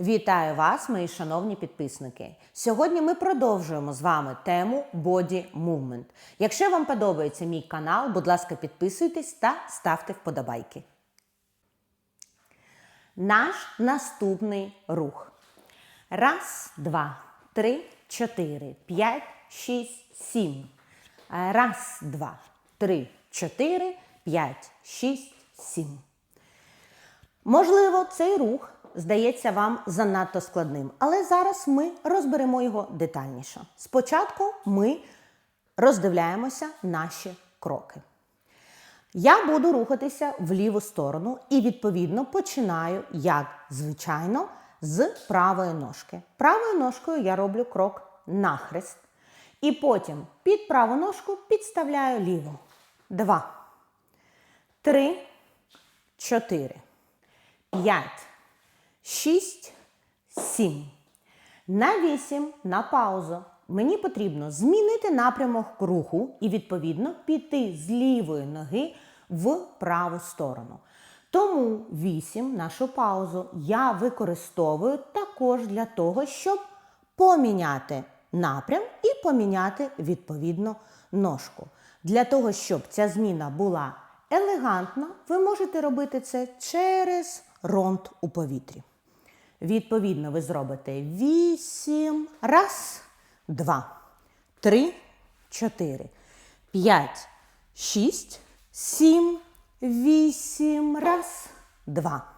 Вітаю вас, мої шановні підписники. Сьогодні ми продовжуємо з вами тему Body Movement. Якщо вам подобається мій канал, будь ласка, підписуйтесь та ставте вподобайки. Наш наступний рух. Раз, два, три, чотири, п'ять, шість, сім. Раз, два, три, чотири, п'ять, шість, сім. Можливо, цей рух здається вам занадто складним, але зараз ми розберемо його детальніше. Спочатку ми роздивляємося наші кроки. Я буду рухатися в ліву сторону і, відповідно, починаю, як звичайно, з правої ножки. Правою ножкою я роблю крок нахрест. І потім під праву ножку підставляю ліву. Два, три, чотири, п'ять, шість, сім. На вісім на паузу. Мені потрібно змінити напрямок руху і, відповідно, піти з лівої ноги в праву сторону. Тому 8 нашу паузу я використовую також для того, щоб поміняти напрям і поміняти відповідно ножку. Для того, щоб ця зміна була елегантна, ви можете робити це через ронд у повітрі. Відповідно, ви зробите 8, раз, два, три, чотири, п'ять, шість, сім, вісім, раз, два,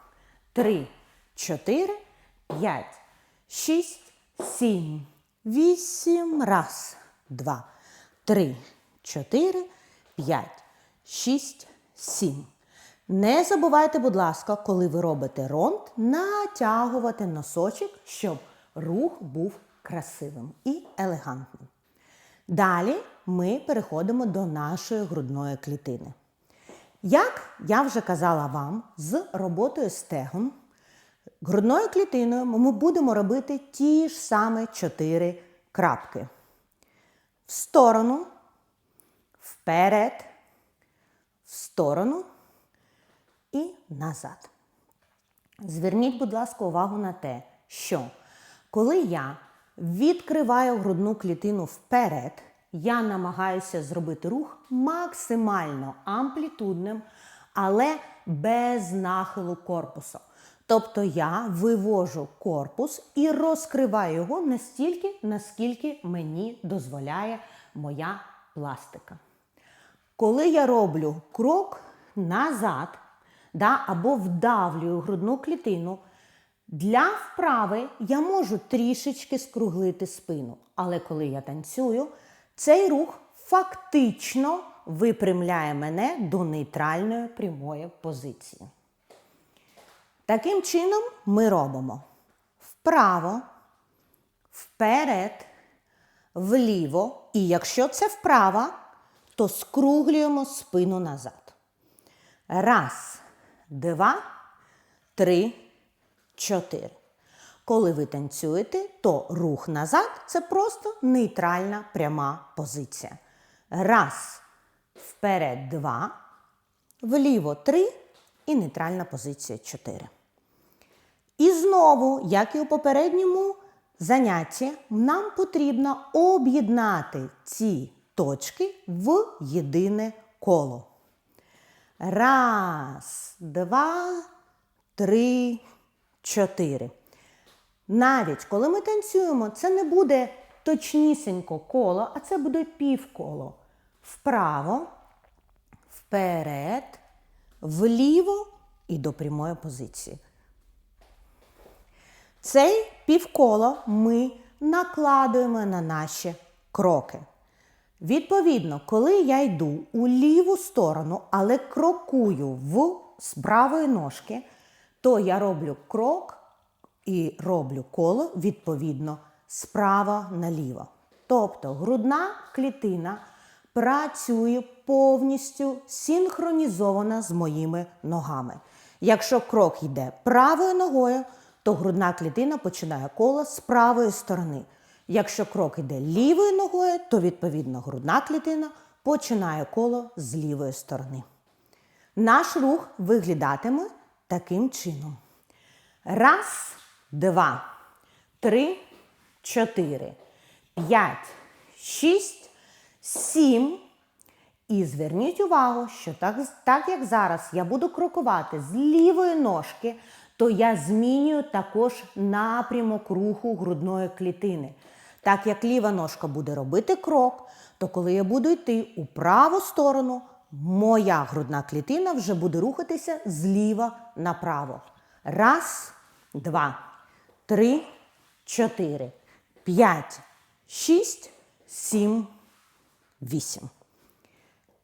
три, чотири, п'ять, шість, сім, вісім, раз, два, три, чотири, п'ять, шість, сім. Не забувайте, будь ласка, коли ви робите ронд, натягувати носочок, щоб рух був красивим і елегантним. Далі ми переходимо до нашої грудної клітини. Як я вже казала вам, з роботою стегон, грудною клітиною ми будемо робити ті ж самі чотири крапки. В сторону, вперед, в сторону і назад. Зверніть, будь ласка, увагу на те, що коли я відкриваю грудну клітину вперед, я намагаюся зробити рух максимально амплітудним, але без нахилу корпусу. Тобто я вивожу корпус і розкриваю його настільки, наскільки мені дозволяє моя пластика. Коли я роблю крок назад, да, або вдавлюю грудну клітину, для вправи я можу трішечки скруглити спину. Але коли я танцюю, цей рух фактично випрямляє мене до нейтральної прямої позиції. Таким чином ми робимо вправо, вперед, вліво. І якщо це вправо, то скруглюємо спину назад. Раз, два, три, чотири. Коли ви танцюєте, то рух назад це просто нейтральна пряма позиція. Раз, вперед, два, вліво три і нейтральна позиція чотири. І знову, як і у попередньому занятті, нам потрібно об'єднати ці точки в єдине коло. Раз, два, три, чотири. Навіть коли ми танцюємо, це не буде точнісінько коло, а це буде півколо. Вправо, вперед, вліво і до прямої позиції. Цей півколо ми накладуємо на наші кроки. Відповідно, коли я йду у ліву сторону, але крокую в з правої ножки, то я роблю крок і роблю коло відповідно справа наліво. Тобто грудна клітина працює повністю синхронізована з моїми ногами. Якщо крок йде правою ногою, то грудна клітина починає коло з правої сторони. Якщо крок йде лівою ногою, то відповідно грудна клітина починає коло з лівої сторони. Наш рух виглядатиме таким чином. Раз, два, три, чотири, п'ять, шість, сім. І зверніть увагу, що так, так як зараз я буду крокувати з лівої ножки, то я змінюю також напрямок руху грудної клітини. Так як ліва ножка буде робити крок, то коли я буду йти у праву сторону, моя грудна клітина вже буде рухатися зліва направо. Раз, два, три, чотири, п'ять, шість, сім, вісім.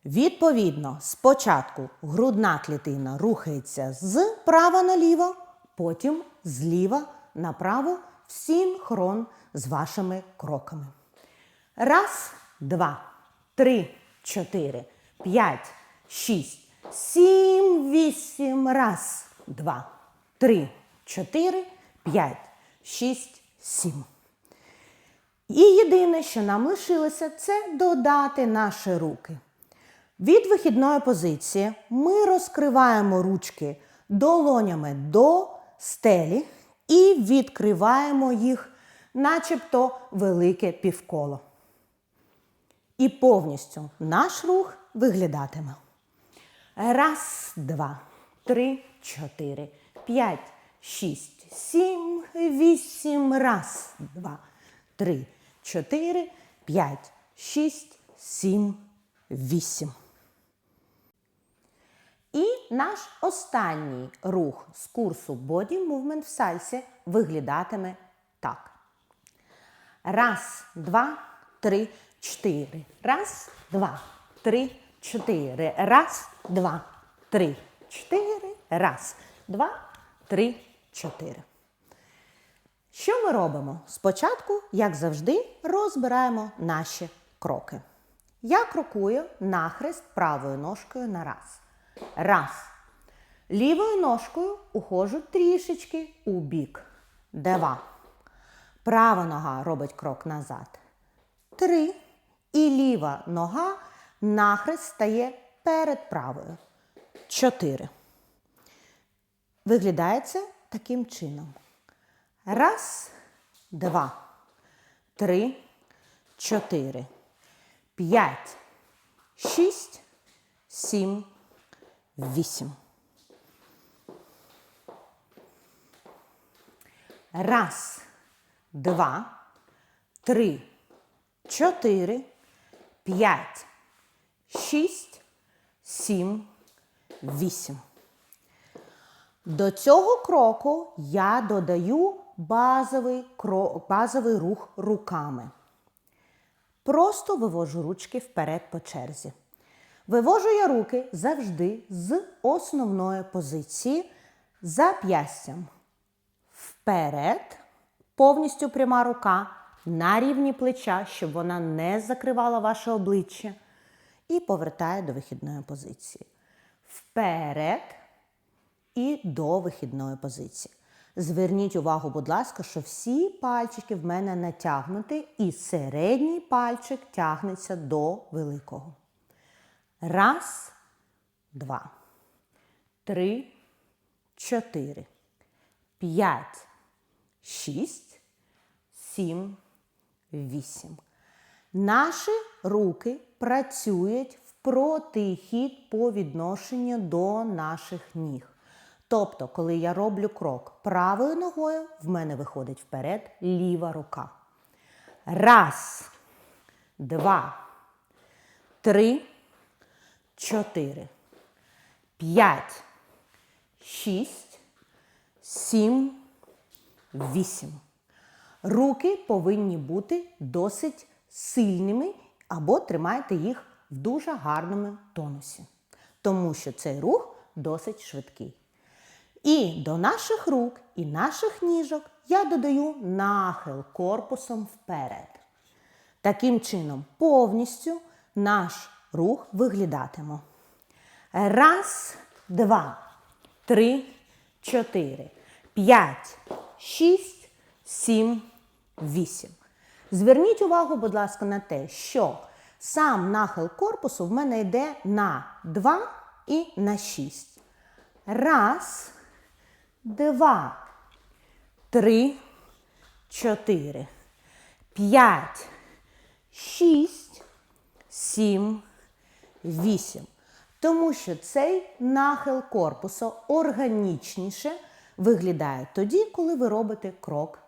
Відповідно, спочатку грудна клітина рухається з права наліво, потім зліва направо в синхрон з вашими кроками. Раз, два, три, чотири, п'ять, шість, сім, вісім. Раз, два, три, чотири, п'ять, шість, сім. І єдине, що нам лишилося, це додати наші руки. Від вихідної позиції ми розкриваємо ручки долонями до стелі і відкриваємо їх, начебто велике півколо. І повністю наш рух виглядатиме. Раз, два, три, чотири, п'ять, шість, сім, вісім. Раз, два, три, чотири, п'ять, шість, сім, вісім. І наш останній рух з курсу Body Movement в сальсі виглядатиме так. Раз, два, три, чотири. Раз, два, три, чотири. Раз, два, три, чотири. Раз, два, три, чотири. Що ми робимо? Спочатку, як завжди, розбираємо наші кроки. Я крокую нахрест правою ножкою на раз. Раз. Лівою ножкою ухожу трішечки у бік. Два. Права нога робить крок назад. Три. І ліва нога нахрест стає перед правою. Чотири. Виглядає це таким чином. Раз, два, три, чотири, п'ять, шість, сім, вісім. Раз, два, три, чотири, п'ять, шість, сім, вісім. До цього кроку я додаю базовий, крок, базовий рух руками. Просто вивожу ручки вперед по черзі. Вивожу я руки завжди з основної позиції зап'ястям. Вперед, повністю пряма рука на рівні плеча, щоб вона не закривала ваше обличчя. І повертаю до вихідної позиції. Вперед і до вихідної позиції. Зверніть увагу, будь ласка, що всі пальчики в мене натягнуті, і середній пальчик тягнеться до великого. Раз, два, три, чотири, п'ять, шість, сім, вісім. Наші руки працюють в протихід по відношенню до наших ніг. Тобто, коли я роблю крок правою ногою, в мене виходить вперед ліва рука. Раз, два, три, чотири, п'ять, шість, сім, вісім. Руки повинні бути досить сильними або тримайте їх в дуже гарному тонусі, тому що цей рух досить швидкий. І до наших рук і наших ніжок я додаю нахил корпусом вперед. Таким чином, повністю наш рух виглядатиме. Раз, два, три, чотири, п'ять, шість, сім, вісім. Зверніть увагу, будь ласка, на те, що сам нахил корпусу в мене йде на 2 і на 6. Раз, два, три, чотири, п'ять, шість, сім, вісім. Тому що цей нахил корпусу органічніше виглядає тоді, коли ви робите крок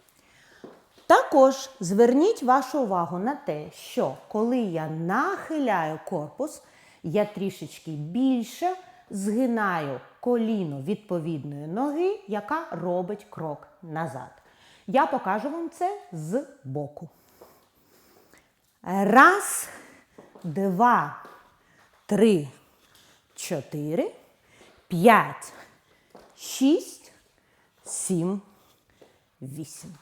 Також зверніть вашу увагу на те, що коли я нахиляю корпус, я трішечки більше згинаю коліно відповідної ноги, яка робить крок назад. Я покажу вам це з боку. Раз, два, три, чотири, п'ять, шість, сім, вісім.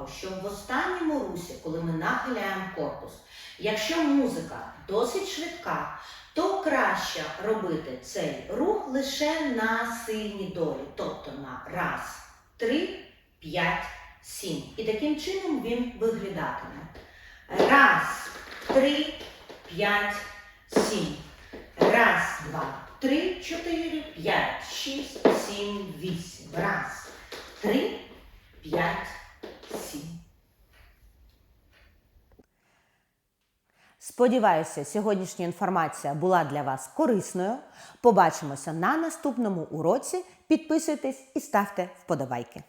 Увагу, що в останньому русі, коли ми нахиляємо корпус, якщо музика досить швидка, то краще робити цей рух лише на сильні долі, тобто на раз, три, п'ять, сім. І таким чином він виглядатиме. Раз, три, п'ять, сім. Раз, два, три, чотири, п'ять, шість, сім, вісім. Раз. Три, п'ять, Сподіваюся, сьогоднішня інформація була для вас корисною. Побачимося на наступному уроці. Підписуйтесь і ставте вподобайки.